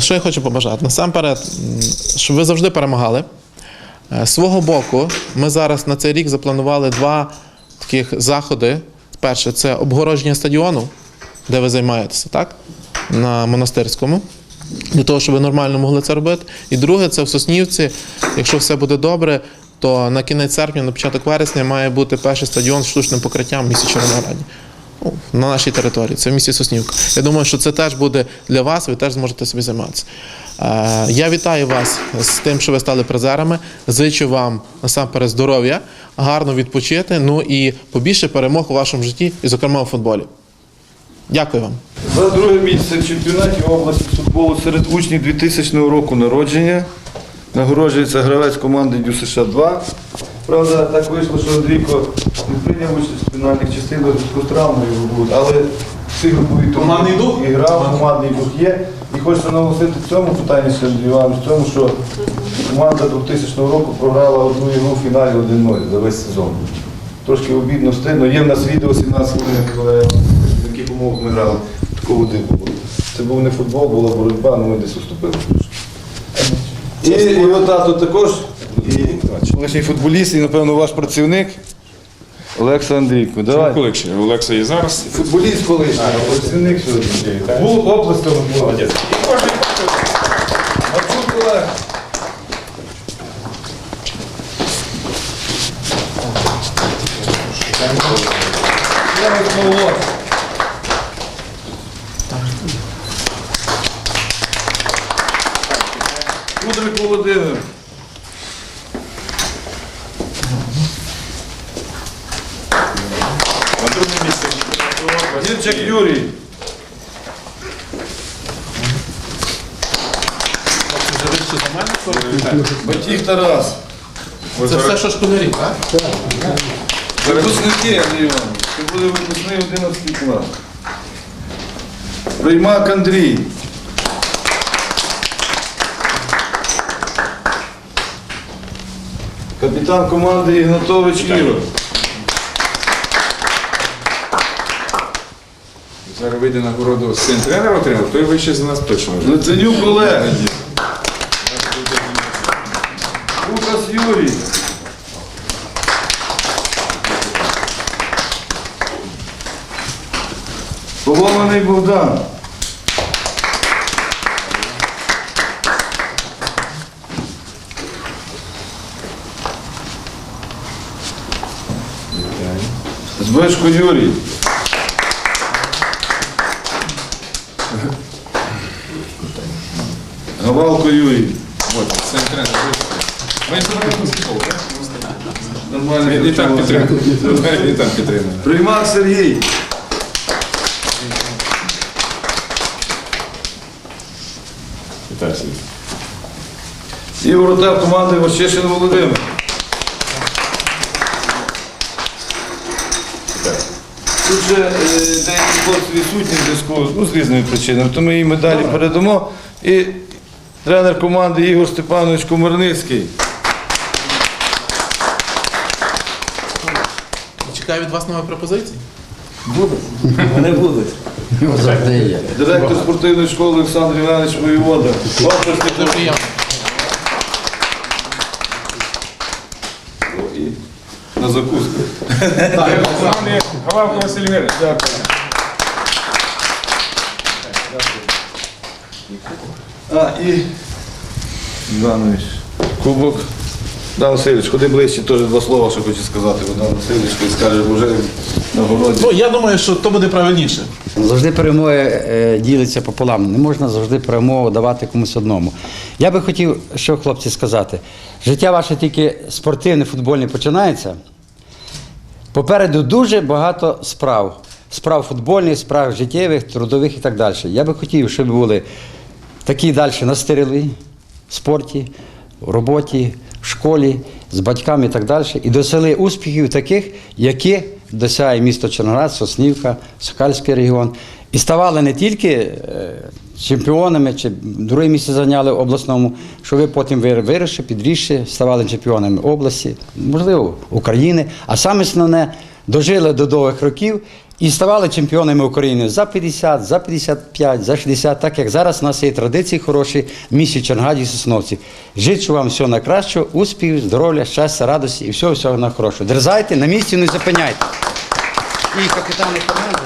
що я хочу побажати? Насамперед, щоб ви завжди перемагали. Е, свого боку, ми зараз на цей рік запланували два таких заходи. Перше це обгородження стадіону, де ви займаєтеся, так? На монастирському. Для того, щоб ви нормально могли це робити. І друге, це в Соснівці. Якщо все буде добре, то на кінець серпня, на початок вересня має бути перший стадіон з штучним покриттям в місті Чорнограді. Ну, на нашій території, це в місті Соснівка. Я думаю, що це теж буде для вас, ви теж зможете собі займатися. Я вітаю вас з тим, що ви стали призерами. Зичу вам насамперед здоров'я, гарно відпочити, ну і побільше перемог у вашому житті, і, зокрема, у футболі. Дякую вам. За друге місце в чемпіонаті області футболу серед учнів 2000 року народження. Нагороджується гравець команди Дю США 2. Правда, так вийшло, що Андрійко не прийняв участь в фінальних частинах з травмою його будуть, але всі групові Командний дух? і грав, командний дух є. І хочеться наголосити в цьому питанні, Андрій Іванович, в тому, що команда 2000 року програла одну ігру в фіналі 1-0 за весь сезон. Трошки обідно, стидно. Є в нас відео 17 хвилин, коли в яких умовах ми грали. Такого типу було. Це був не футбол, була боротьба, але ми десь уступили. І його тато також, і колишній футболіст, і, напевно, ваш працівник Олекса Андрійко. Давай. Колекція. Олекса є зараз. Футболіст колишній, а працівник сьогодні. Був областом. Молодець. Марчук Олег. Павло. Мудрик Володимир. Друге місце. Гірчак Юрій. Батьків Тарас. Це все, що школярі, так? Випускники, Андрій Іванович. Це буде випускний 11 клас. Приймак Андрій. Капітан команди Ігнатович Ігор. Зараз вийде нагороду син тренера отримав, той вище за нас точно вже. Лиценюк Олег. Лукас Юрій. Поломаний Богдан. Збешко Юрій. Гавалко Юрій. От, тренер вище. Ми зробимо так? Нормально. І так підтримуємо. І так підтримуємо. Приймак Сергій. Вітаю всіх. І воротар команди Ващишин Володимир. Тут же е, деякі хлопці відсутні в зв'язку ну, з різними причинами, то ми їм медалі передамо. І тренер команди Ігор Степанович Комарницький. Чекаю від вас нових пропозицій. Вони будуть. Директор спортивної школи Олександр Іванович Воєвода. Дуже приємно. на закуску. Дякую. А, і Іванович. Кубок. Дан Васильович, ходи ближче, теж два слова, що хочу сказати. бо Дан Васильович ти скаже, бо вже на городі. Ну, я думаю, що то буде правильніше. Завжди перемоги е, діляться пополам. Не можна завжди перемогу давати комусь одному. Я би хотів, що хлопці сказати. Життя ваше тільки спортивне, футбольне починається. Попереду дуже багато справ. Справ футбольних, справ життєвих, трудових і так далі. Я би хотів, щоб були такі далі на стерелі, в спорті, в роботі, в школі, з батьками і так далі. І досягли успіхів таких, які досягає місто Чорноград, Соснівка, Сокальський регіон. І ставали не тільки е, чемпіонами, чи друге місце зайняли в обласному, що ви потім ви- вирішили, підрісши, ставали чемпіонами області, можливо, України. А саме основне, дожили до довгих років і ставали чемпіонами України за 50, за 55, за 60, так як зараз у нас є традиції хороші в місті Чернгаді і Сосновці. Жичу вам всього найкращого, успіхів, здоров'я, щастя, радості і всього всього найхорошого. Дерзайте, на місці не зупиняйте. І капітани команди,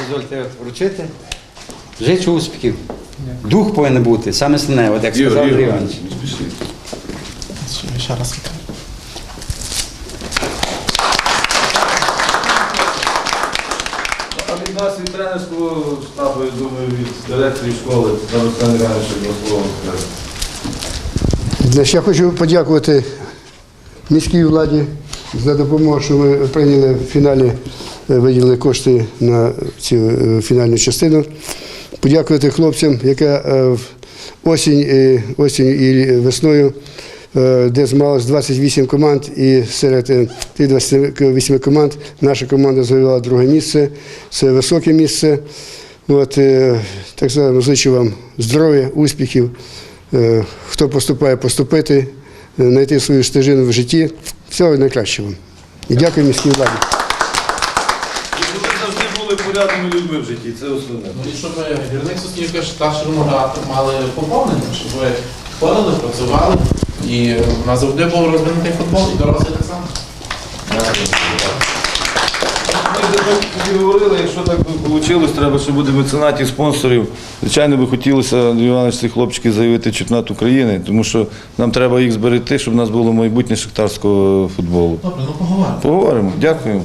дозвольте вручити. Жичу успіхів. Дух повинен бути, саме основне, от як сказав Андрій Іванович. Ще раз. А від нас, від тренерського штабу, я думаю, від директорів школи, на Олександр Іванович, одного слова. Значить, я хочу подякувати міській владі за допомогу, що ми прийняли в фіналі, е, виділили кошти на цю е, фінальну частину. Подякувати хлопцям, яка е, осінь, осінь і весною, де змагалось 28 команд, і серед е, тих 28 команд наша команда завела друге місце. Це високе місце. От, е, так само зичу вам здоров'я, успіхів. Е, Хто поступає, поступити, е, знайти свою стежину в житті. Всього найкращого вам. І дякую міській владі. Порядними людьми в житті, це основне. Ну і щоб гірник Соснівка та Шермоград мали поповнення, щоб ви ходили, працювали, і в нас завжди був розвинутий футбол, і дорослі так само. Ми говорили, якщо так би вийшло, треба, щоб буде меценатів, спонсорів. Звичайно, би хотілося, Андрій Іванович, цих хлопчиків заявити чемпіонат України, тому що нам треба їх зберегти, щоб у нас було майбутнє шахтарського футболу. Добре, ну поговоримо. Поговоримо. Дякую.